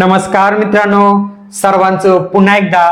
नमस्कार मित्रांनो सर्वांचं पुन्हा एकदा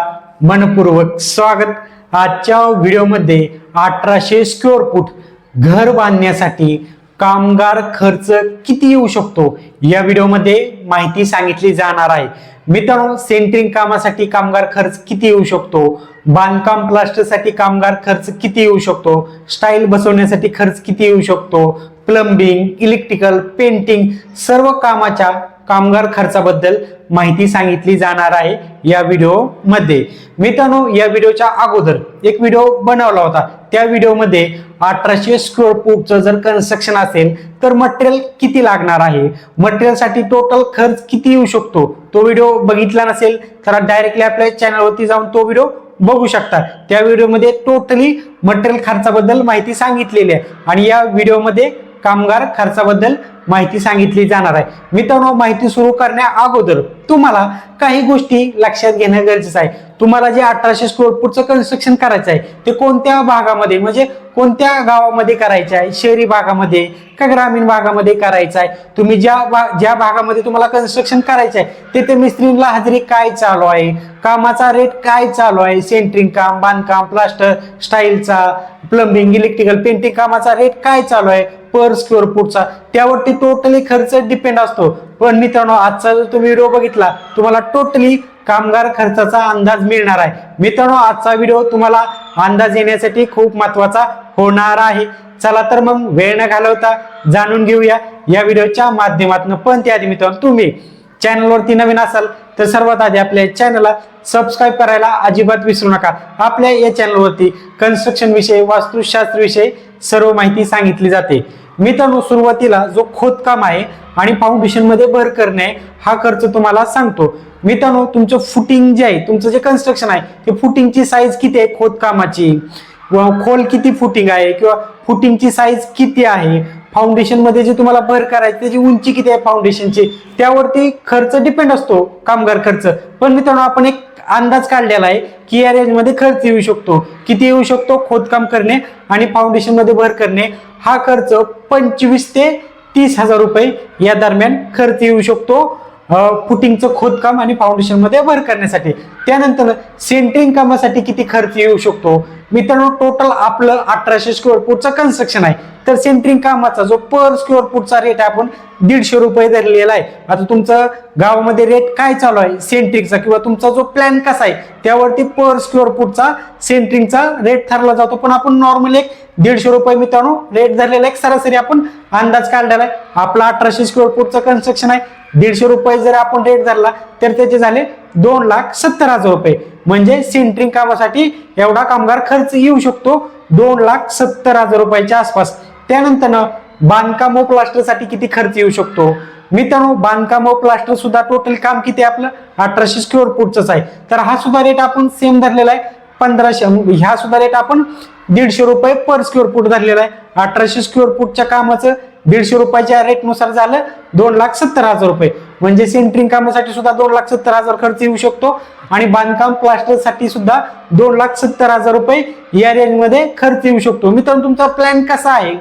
मनपूर्वक स्वागत. आजच्या व्हिडिओमध्ये अठराशे स्क्वेअर फूट घर बांधण्यासाठी कामगार खर्च किती येऊ शकतो या व्हिडिओमध्ये माहिती सांगितली जाणार आहे. मित्रांनो सेंटरिंग कामासाठी कामगार खर्च किती येऊ शकतो? बांधकाम प्लास्टरसाठी कामगार खर्च किती येऊ शकतो? स्टाईल बसवण्यासाठी खर्च किती येऊ शकतो? प्लंबिंग इलेक्ट्रिकल पेंटिंग सर्व कामाच्या कामगार खर्चाबद्दल माहिती सांगितली जाणार आहे या व्हिडिओमध्ये. मित्रांनो या व्हिडिओच्या अगोदर एक व्हिडिओ बनवला होता. त्या व्हिडिओमध्ये अठराशे स्क्वेअर फूटचं जर कन्स्ट्रक्शन असेल तर मटेरियल किती लागणार आहे? मटेरियलसाठी टोटल खर्च किती येऊ शकतो? तो व्हिडिओ बघितला नसेल तर डायरेक्टली आपल्या चॅनलवरती जाऊन तो व्हिडिओ बघू शकता. त्या व्हिडिओमध्ये टोटली मटेरियल खर्चाबद्दल माहिती सांगितलेली आहे. आणि या व्हिडिओमध्ये कामगार खर्चाबद्दल माहिती सांगितली जाणार आहे. मित्रांनो माहिती सुरू करण्या अगोदर तुम्हाला काही गोष्टी लक्षात घेणं गरजेचं आहे. तुम्हाला जे अठराशे स्क्वेअर फूटचं कन्स्ट्रक्शन करायचं आहे ते कोणत्या भागामध्ये म्हणजे कोणत्या गावामध्ये करायचं आहे? शहरी भागामध्ये का ग्रामीण भागामध्ये करायचं आहे? तुम्ही ज्या भा- ज्या भागामध्ये तुम्हाला कन्स्ट्रक्शन करायचं आहे तिथे मिस्त्रीला हजेरी काय चालू आहे? कामाचा रेट काय चालू आहे? सेंटरिंग काम बांधकाम प्लास्टर स्टाईलचा प्लंबिंग इलेक्ट्रिकल पेंटिंग कामाचा रेट काय चालू आहे? पर स्क्वेअर फूटचा त्यावरती टोटली खर्च डिपेंड असतो. पण मित्रांनो आजचा जर तुम्ही व्हिडिओ बघितला तुम्हाला टोटली कामगार खर्चाचा अंदाज मिळणार आहे. मित्रांनो आजचा व्हिडिओ तुम्हाला अंदाज येण्यासाठी खूप महत्त्वाचा होणार आहे. चला तर मग वेळ न घालवता जाणून घेऊया या व्हिडिओच्या माध्यमातून. पण त्याआधी मित्रांनो तुम्ही चॅनलवरती नवीन असाल तर सर्वात आधी आपल्या चॅनलला सबस्क्राईब करायला अजिबात विसरू नका. आपल्या या चॅनलवरती कन्स्ट्रक्शन विषयी वास्तुशास्त्र विषयी सर्व माहिती सांगितली जाते. मित्रांनो सुरुवातीला जो खोदकाम आहे आणि फाउंडेशनमध्ये भर करणे हा खर्च तुम्हाला सांगतो. मित्रांनो तुमचं फुटिंग जे आहे तुमचं जे कन्स्ट्रक्शन आहे ते फुटिंगची साईज किती आहे खोदकामाची? खोल किती फुटिंग आहे किंवा फुटिंगची साईज किती आहे? फाउंडेशनमध्ये जे तुम्हाला भर करायची त्याची उंची किती आहे फाउंडेशनची त्यावरती खर्च डिपेंड असतो कामगार खर्च. पण मित्रांनो आपण एक अंदाज काढलेला आहे की या रेंजमध्ये खर्च येऊ शकतो. किती येऊ शकतो? खोदकाम करणे आणि फाउंडेशनमध्ये भर करणे. हा खर्च पंचवीस ते तीस हजार रुपये या दरम्यान खर्च येऊ शकतो. फुटिंगचं खोदकाम आणि फाउंडेशनमध्ये भर करण्यासाठी. त्यानंतर सेंटरिंग कामासाठी किती खर्च येऊ शकतो? मित्रांनो टोटल आपलं अठराशे स्क्वेअर फूटचं कन्स्ट्रक्शन आहे. तर सेंटरिंग कामाचा जो पर स्क्वेअर फूटचा रेट आपण दीडशे रुपये धरलेला आहे. आता तुमचं गावामध्ये रेट काय चालू आहे? सेंट्रिंगचा किंवा तुमचा जो प्लॅन कसा आहे त्यावरती पर स्क्वेअर फूटचा सेंट्रिंगचा रेट ठरला जातो. पण आपण नॉर्मल एक दीडशे रुपये मित्रांनो रेट धरलेला एक सरासरी आपण अंदाज काढलेला आहे. आपला अठराशे स्क्वेअर फूटचं कन्स्ट्रक्शन आहे. दीडशे रुपये जर आपण रेट धरला तर त्याचे झाले दोन लाख सत्तर हजार रुपये. म्हणजे सेंट्रिंग कामासाठी एवढा कामगार खर्च येऊ शकतो दोन लाख सत्तर हजार रुपयाच्या आसपास. त्यानंतर बांधकाम व प्लास्टरसाठी किती खर्च येऊ शकतो? मित्रांनो बांधकाम व प्लास्टर सुद्धा टोटल काम किती आपलं? अठराशे स्क्वेअर फूटच आहे. तर हा सुद्धा रेट आपण सेम धरलेला आहे. पंधराशे ह्या सुद्धा रेट आपण दीडशे रुपये पर स्क्वेअर फूट धरलेला आहे. अठराशे स्क्वेअर फूटच्या कामाचं दीडशे रुपयाच्या रेटनुसार झालं दोन लाख सत्तर हजार रुपये. म्हणजे सेंटरिंग कामासाठी सुद्धा दोन लाख सत्तर हजार खर्च येऊ शकतो. आणि बांधकाम प्लास्टरसाठी सुद्धा दोन लाख सत्तर हजार रुपये या रेंजमध्ये खर्च येऊ शकतो. मित्रांनो तुमचा प्लॅन कसा आहे?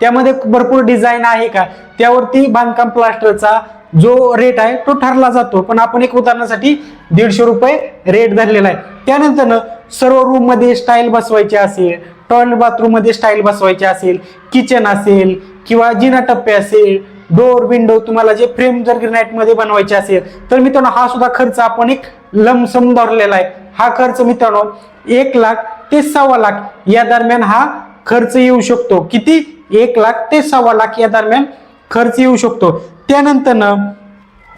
त्यामध्ये भरपूर डिझाईन आहे का? त्यावरती बांधकाम प्लास्टरचा जो रेट आहे तो ठरला जातो. पण आपण एक उदाहरणासाठी दीडशे रुपये रेट धरलेला आहे. त्यानंतर सर्व रूममध्ये स्टाईल बसवायची असेल टॉयलेट बाथरूममध्ये स्टाईल बसवायची असेल किचन असेल किंवा जिना टप्पे असेल डोर विंडो तुम्हाला जे फ्रेम जर ग्रेनाइटमध्ये बनवायचे असेल तर मित्रांनो हा सुद्धा खर्च आपण एक लमसम धरलेला आहे. हा खर्च मित्रांनो एक लाख ते सव्वा लाख या दरम्यान हा खर्च येऊ शकतो. किती? एक लाख ते सव्वा लाख या दरम्यान खर्च येऊ शकतो. त्यानंतर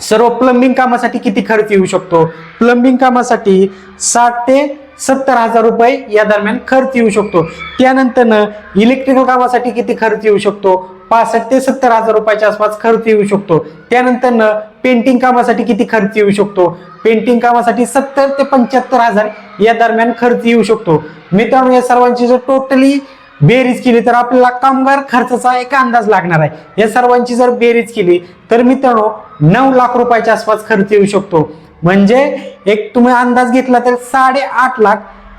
सर्व प्लंबिंग कामासाठी किती खर्च येऊ शकतो? प्लंबिंग कामासाठी साठ ते सत्तर हजार रुपये या दरम्यान खर्च येऊ शकतो. त्यानंतर इलेक्ट्रिकल कामासाठी किती खर्च येऊ शकतो? पासष्ट ते सत्तर हजार रुपयाच्या आसपास खर्च येऊ शकतो. त्यानंतर पेंटिंग कामासाठी किती खर्च येऊ शकतो? पेंटिंग कामासाठी सत्तर ते पंच्याहत्तर हजार या दरम्यान खर्च येऊ शकतो. मित्रांनो या सर्वांची जर टोटली बेरीज केली तर आपल्याला कामगार खर्चाचा एक अंदाज लागणार आहे. या सर्वांची जर बेरीज केली तर मित्रांनो नऊ लाख रुपयाच्या आसपास खर्च येऊ शकतो. म्हणजे एक तुम्ही अंदाज घेतला तर साडेआठ लाख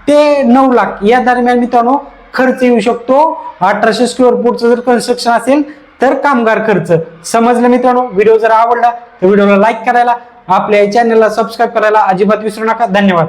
ते नऊ लाख या दरम्यान मित्रांनो खर्च येऊ शकतो. अठराशे स्क्वेअर फूटचं जर कन्स्ट्रक्शन असेल तर कामगार खर्च. समजलं मित्रांनो? व्हिडिओ जर आवडला तर व्हिडिओला लाईक करायला आपल्या चॅनलला सबस्क्राईब करायला अजिबात विसरू नका. धन्यवाद.